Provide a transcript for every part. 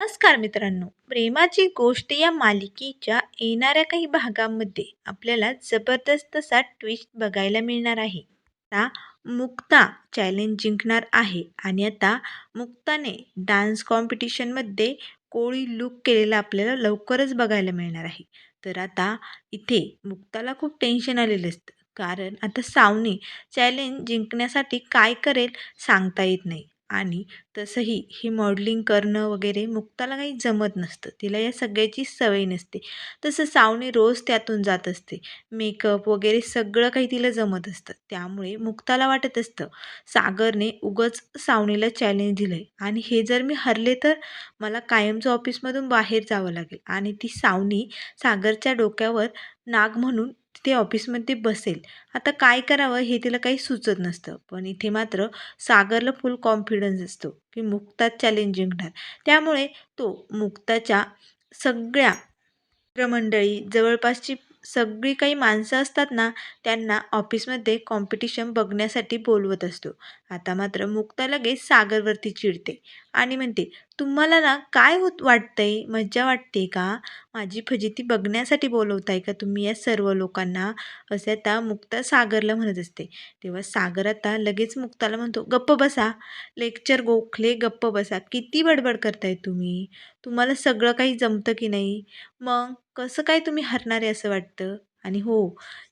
नमस्कार मित्रांनो. प्रेमाची गोष्ट या मालिकेच्या येणाऱ्या काही भागांमध्ये आपल्याला जबरदस्त असा ट्विस्ट बघायला मिळणार आहे. आता मुक्ता चॅलेंज जिंकणार आहे आणि आता मुक्ताने डान्स कॉम्पिटिशनमध्ये कोळी लुक केलेला आपल्याला लवकरच बघायला मिळणार आहे. तर आता इथे मुक्ताला खूप टेन्शन आलेलं असतं. कारण आता सावनी चॅलेंज जिंकण्यासाठी काय करेल सांगता येत नाही. आणि तसंही हे मॉडलिंग करणं वगैरे मुक्ताला काही जमत नसतं. तिला या सगळ्याची सवय नसते. तसं सावनी रोज त्यातून जात असते. मेकअप वगैरे सगळं काही तिला जमत असतं. त्यामुळे मुक्ताला वाटत असतं सागरने उगच सावनीला चॅलेंज दिलं आहे आणि हे जर मी हरले तर मला कायमचं ऑफिसमधून बाहेर जावं लागेल. आणि ती सावनी सागरच्या डोक्यावर नाग म्हणून तिथे ऑफिसमध्ये बसेल. आता काय करावं हे तिला काही सुचत नसतं. पण इथे मात्र सागरला फुल कॉन्फिडन्स असतो की मुक्ताच चॅलेंज जिंकणार त्यामुळे तो मुक्ताच्या सगळ्या मित्रमंडळी जवळपासची सगळी काही माणसं असतात ना त्यांना ऑफिसमध्ये कॉम्पिटिशन बघण्यासाठी बोलवत असतो. आता मात्र मुक्ता लगेच सागरवरती चिडते आणि म्हणते तुम्हाला ना काय होत वाटतंय? मज्जा वाटते का? माझी फजिती बघण्यासाठी बोलवताय का तुम्ही या सर्व लोकांना? असे आता मुक्ता सागरला म्हणत असते. तेव्हा सागर आता लगेच मुक्ताला म्हणतो गप्प बसा. लेक्चर गोखले गप्प बसा. किती बडबड करताय तुम्ही? तुम्हाला सगळं काही जमतं की नाही? मग कसं काय तुम्ही हरणारे असं वाटतं? आणि हो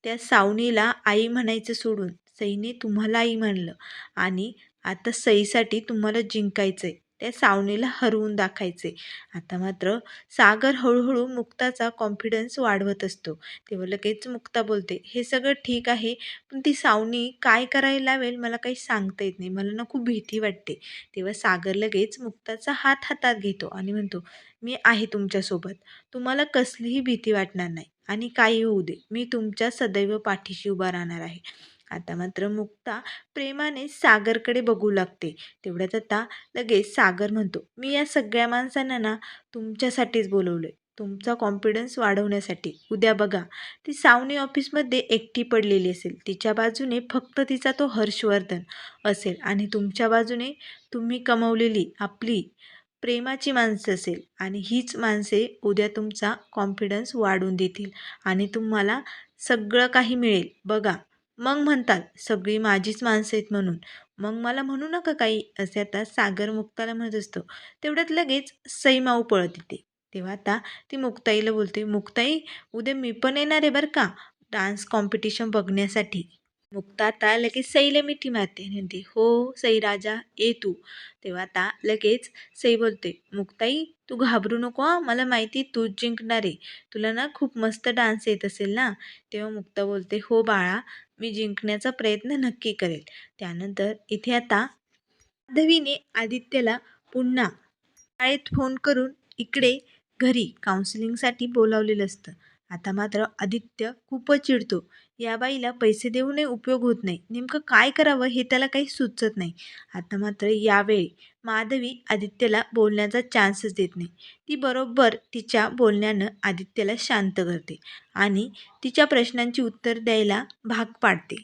त्या सावनीला आई म्हणायचं सोडून सईने तुम्हाला आई म्हणलं आणि आता सईसाठी तुम्हाला जिंकायचं आहे त्या सावनीला हरवून दाखायचे. आता मात्र सागर हळूहळू मुक्ताचा कॉन्फिडन्स वाढवत असतो. तेव्हा लगेच मुक्ता बोलते. हे सगळं ठीक आहे पण ती सावनी काय करायला लावेल मला काही सांगता येत नाही. मला ना खूप भीती वाटते. तेव्हा सागर लगेच मुक्ताचा हात हातात घेतो आणि म्हणतो मी आहे तुमच्यासोबत. तुम्हाला कसलीही भीती वाटणार नाही. आणि काही होऊ दे. मी तुमच्या सदैव पाठीशी उभा राहणार आहे. आता मात्र मुक्ता प्रेमाने सागरकडे बघू लागते. तेवढ्यात आता लगेच सागर म्हणतो मी या सगळ्या माणसांना ना तुमच्यासाठीच बोलवलं तुमचा कॉन्फिडन्स वाढवण्यासाठी. उद्या बघा ती सावनी ऑफिसमध्ये एकटी पडलेली असेल. तिच्या बाजूने फक्त तिचा तो हर्षवर्धन असेल. आणि तुमच्या बाजूने तुम्ही कमवलेली आपली प्रेमाची माणसं असेल. आणि हीच माणसे उद्या तुमचा कॉन्फिडन्स वाढवून देतील. आणि तुम्हाला सगळं काही मिळेल. बघा. मग म्हणतात सगळी माझीच माणसं आहेत म्हणून. मग मला म्हणू नका काही असे आता सागर मुक्ताला म्हणत असतो. तेवढ्यात लगेच सईमाऊ पळत येते. तेव्हा आता ती मुक्ताईला बोलते मुक्ताई उद्या मी पण येणार आहे बरं का डान्स कॉम्पिटिशन बघण्यासाठी. मुक्ता आता लगेच सईला मिठी मारते. म्हणते हो सई राजा ये तू. तेव्हा आता लगेच सई बोलते मुक्ताई तू घाबरू नको मला माहिती तूच जिंकणार आहे. तुला ना खूप मस्त डान्स येत असेल ना? तेव्हा मुक्ता बोलते हो बाळा मी जिंकण्याचा प्रयत्न नक्की करेल. त्यानंतर इथे आता माधवीने आदित्यला पुन्हा शाळेत फोन करून इकडे घरी काउन्सिलिंगसाठी बोलावलेलं असतं. आता मात्र आदित्य खूपच चिडतो. या बाईला पैसे देऊनही उपयोग होत नाही. नेमकं काय करावं हे त्याला काही सुचत नाही. आता मात्र यावेळी माधवी आदित्यला बोलण्याचा चान्सच देत नाही. ती बरोबर तिच्या बोलण्यानं आदित्यला शांत करते आणि तिच्या प्रश्नांची उत्तर द्यायला भाग पाडते.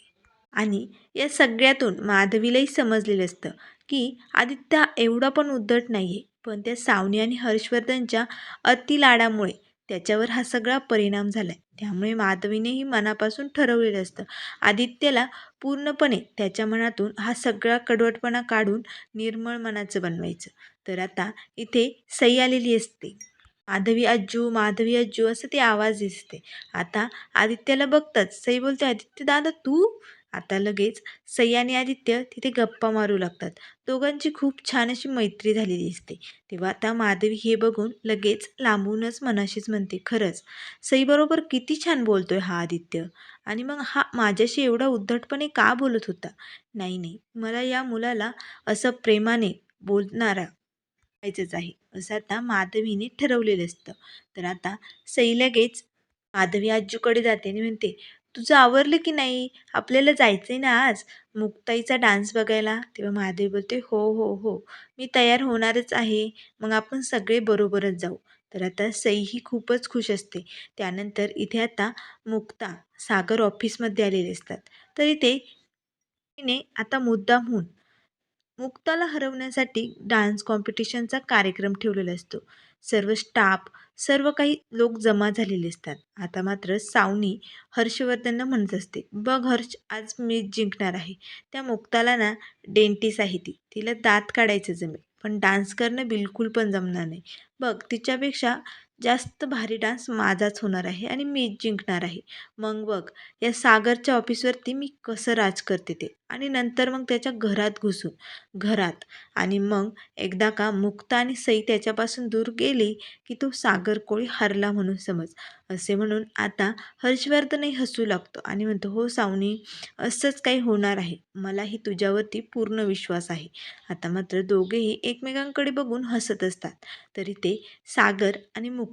आणि या सगळ्यातून माधवीलाही समजलेलं असतं की आदित्य एवढा पण उद्धट नाही आहे पण त्या सावनी आणि हर्षवर्धनच्या अतिलाडामुळे त्याच्यावर हा सगळा परिणाम झाला आहे त्यामुळे माधवीनेही मनापासून ठरवलेलं असतं. आदित्यला पूर्णपणे त्याच्या मनातून हा सगळा कडवटपणा काढून निर्मळ मनाचं बनवायचं. तर आता इथे सई आलेली असते. माधवी आज्जू माधवी आज्जू असं ते आवाज दिसते. आता आदित्यला बघताच सई बोलते आदित्य दादा तू आता लगेच सई आणि आदित्य तिथे गप्पा मारू लागतात. दोघांची खूप छान अशी मैत्री झालेली दिसते. तेव्हा आता माधवी हे बघून लगेच लांबूनच मनाशीच म्हणते खरंच सईबरोबर किती छान बोलतोय हा आदित्य. आणि मग हा माझ्याशी एवढा उद्धटपणे का बोलत होता? नाही नाही मला या मुलाला असं प्रेमाने बोलणारा व्हायचंच आहे. असं आता माधवीने ठरवलेलं असतं. तर आता सई लगेच माधवी आजूकडे जाते. आणि म्हणते तुझं आवरलं की नाही? आपल्याला जायचं आहे ना आज? मुक्ताईचा डान्स बघायला. तेव्हा महादेव बोलते हो हो हो. मी तयार होणारच आहे. मग आपण सगळे बरोबरच जाऊ. तर आता सई ही खूपच खुश असते. त्यानंतर इथे आता मुक्ता सागर ऑफिसमध्ये आलेले असतात. तर इथे तिने आता मुद्दामहून मुक्ताला हरवण्यासाठी डान्स कॉम्पिटिशनचा कार्यक्रम ठेवलेला असतो. सर्व स्टाफ सर्व काही लोक जमा झालेले असतात. आता मात्र सावनी हर्षवर्धनला म्हणत असते बघ हर्ष आज मी जिंकणार आहे. त्या मुक्ताला ना डेंटिस आहे ती. तिला दात काढायचं जमेल. पण डान्स करणं बिलकुल पण जमणार नाही. बघ तिच्यापेक्षा जास्त भारी डान्स माझाच होणार आहे आणि मी जिंकणार आहे. मग बघ या सागरच्या ऑफिसवरती मी कसं राज करते ते आणि नंतर मग त्याच्या घरात घुसून. घरात. आणि मग एकदा का मुक्ता आणि सई त्याच्यापासून दूर गेली की तो सागर कोळी हरला म्हणून समज. असे म्हणून आता हर्षवर्धनही हसू लागतो आणि म्हणतो हो सावनी असंच काही होणार आहे. मलाही तुझ्यावरती पूर्ण विश्वास आहे. आता मात्र दोघेही एकमेकांकडे बघून हसत असतात. तरी ते सागर आणि मुक्ता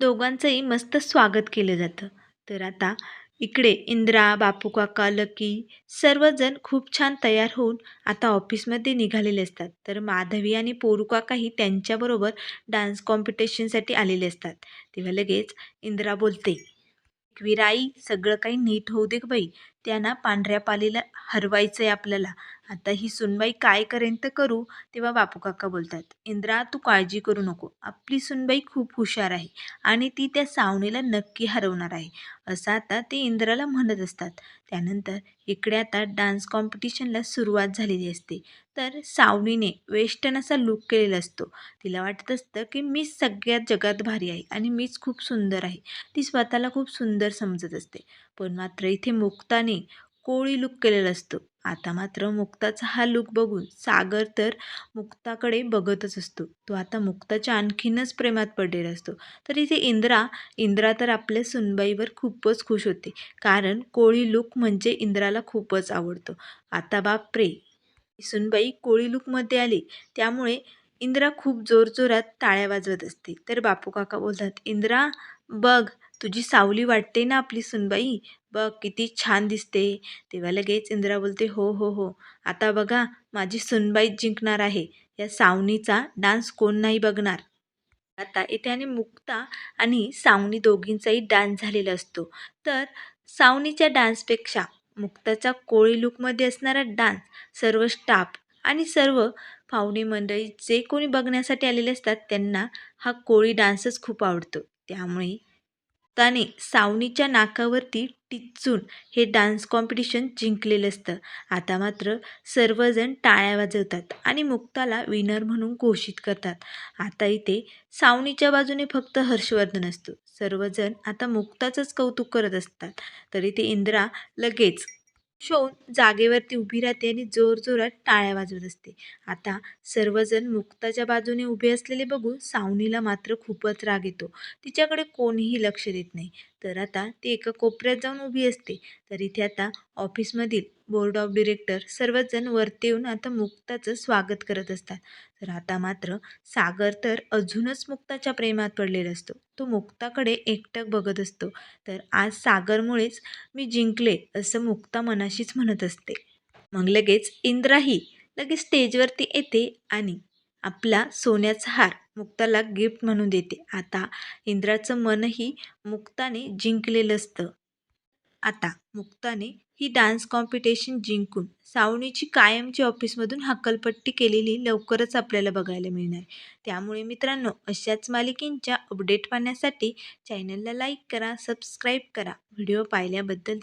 दोघांचंही मस्त स्वागत केलं जातं. तर आता इकडे इंद्रा बापू काका लकी सर्वजण खूप छान तयार होऊन आता ऑफिसमध्ये निघालेले असतात. तर माधवी आणि पोरू काकाही त्यांच्याबरोबर डान्स कॉम्पिटिशनसाठी आलेले असतात. तेव्हा लगेच इंद्रा बोलते विराई सगळं काही नीट होऊ दे बाई. त्यांना पांढऱ्या पालीला हरवायचं आहे आपल्याला. आता ही सुनबाई काय करेन तर करू? तेव्हा बापू काका बोलतात इंद्रा तू काळजी करू नको. आपली सुनबाई खूप हुशार आहे आणि ती त्या सावणीला नक्की हरवणार आहे. असं आता ते इंद्राला म्हणत असतात. त्यानंतर इकडे आता डान्स कॉम्पिटिशनला सुरुवात झालेली असते. तर सावणीने वेस्टर्न असा लुक केलेला असतो. तिला वाटत असतं की मीच सगळ्यात जगात भारी आहे आणि मीच खूप सुंदर आहे. ती स्वतःला खूप सुंदर समजत असते. पण मात्र इथे मुक्ताने कोळी लुक केलेला असतो. आता मात्र मुक्ताचा हा लुक बघून सागर तर मुक्ताकडे बघतच असतो. तो आता मुक्ताच्या आणखीनच प्रेमात पडलेला असतो. तर इथे इंद्रा इंद्रा तर आपल्या सुनबाईवर खूपच खुश होते. कारण कोळी लुक म्हणजे इंद्राला खूपच आवडतो. आता बापरे! सुनबाई कोळी लुकमध्ये आली. त्यामुळे इंद्रा खूप जोरजोरात टाळ्या वाजवत असते. तर बापू काका बोलतात इंद्रा बघ तुझी सावली वाटते ना आपली सुनबाई? बघ किती छान दिसते. तेव्हा लगेच इंद्रा बोलते हो हो हो. आता बघा माझी सुनबाई जिंकणार आहे. या सावनीचा डान्स कोण नाही बघणार. आता इथे आणि मुक्ता आणि सावनी दोघींचाही डान्स झालेला असतो. तर सावनीच्या डान्सपेक्षा मुक्ताचा कोळी लुकमध्ये असणारा डान्स सर्व स्टाफ आणि सर्व पाहुणे मंडळी जे कोणी बघण्यासाठी आलेले असतात त्यांना हा कोळी डान्सच खूप आवडतो. त्यामुळे त्याने सावनीच्या नाकावरती टिचून हे डान्स कॉम्पिटिशन जिंकलेलं असतं. आता मात्र सर्वजण टाळ्या वाजवतात आणि मुक्ताला विनर म्हणून घोषित करतात. आता इथे सावनीच्या बाजूने फक्त हर्षवर्धन असतो. सर्वजण आता मुक्ताचंच कौतुक करत असतात. तरी ते इंद्रा लगेच शोन जागेवरती उभी राहते आणि जोरजोरात टाळ्या वाजवत असते. आता सर्वजण मुक्ताच्या बाजूने उभे असलेले बघून सावनीला मात्र खूपच राग येतो. तिच्याकडे कोणीही लक्ष देत नाही. तर आता ती एका कोपऱ्यात जाऊन उभी असते. तर इथे आता ऑफिसमधील बोर्ड ऑफ डिरेक्टर सर्वजण वरती येऊन आता मुक्ताचं स्वागत करत असतात. तर आता मात्र सागर तर अजूनच मुक्ताच्या प्रेमात पडलेला असतो. तो मुक्ताकडे एकटक बघत असतो. तर आज सागरमुळेच मी जिंकले असं मुक्ता मनाशीच म्हणत असते. मग लगेच इंद्राही लगेच स्टेजवरती येते आणि आपला सोन्याचा हार मुक्ताला गिफ्ट म्हणून देते. आता इंद्राचं मनही मुक्ताने जिंकलेलं असतं. आता मुक्ताने ही डान्स कॉम्पिटिशन जिंकून सावनीची कायमची ऑफिसमधून हक्कलपट्टी केलेली लवकरच आपल्याला बघायला मिळणार. त्यामुळे मित्रांनो अशाच मालिकेंच्या अपडेट पाहण्यासाठी चॅनलला लाईक करा सबस्क्राईब करा. व्हिडिओ पाहिल्याबद्दल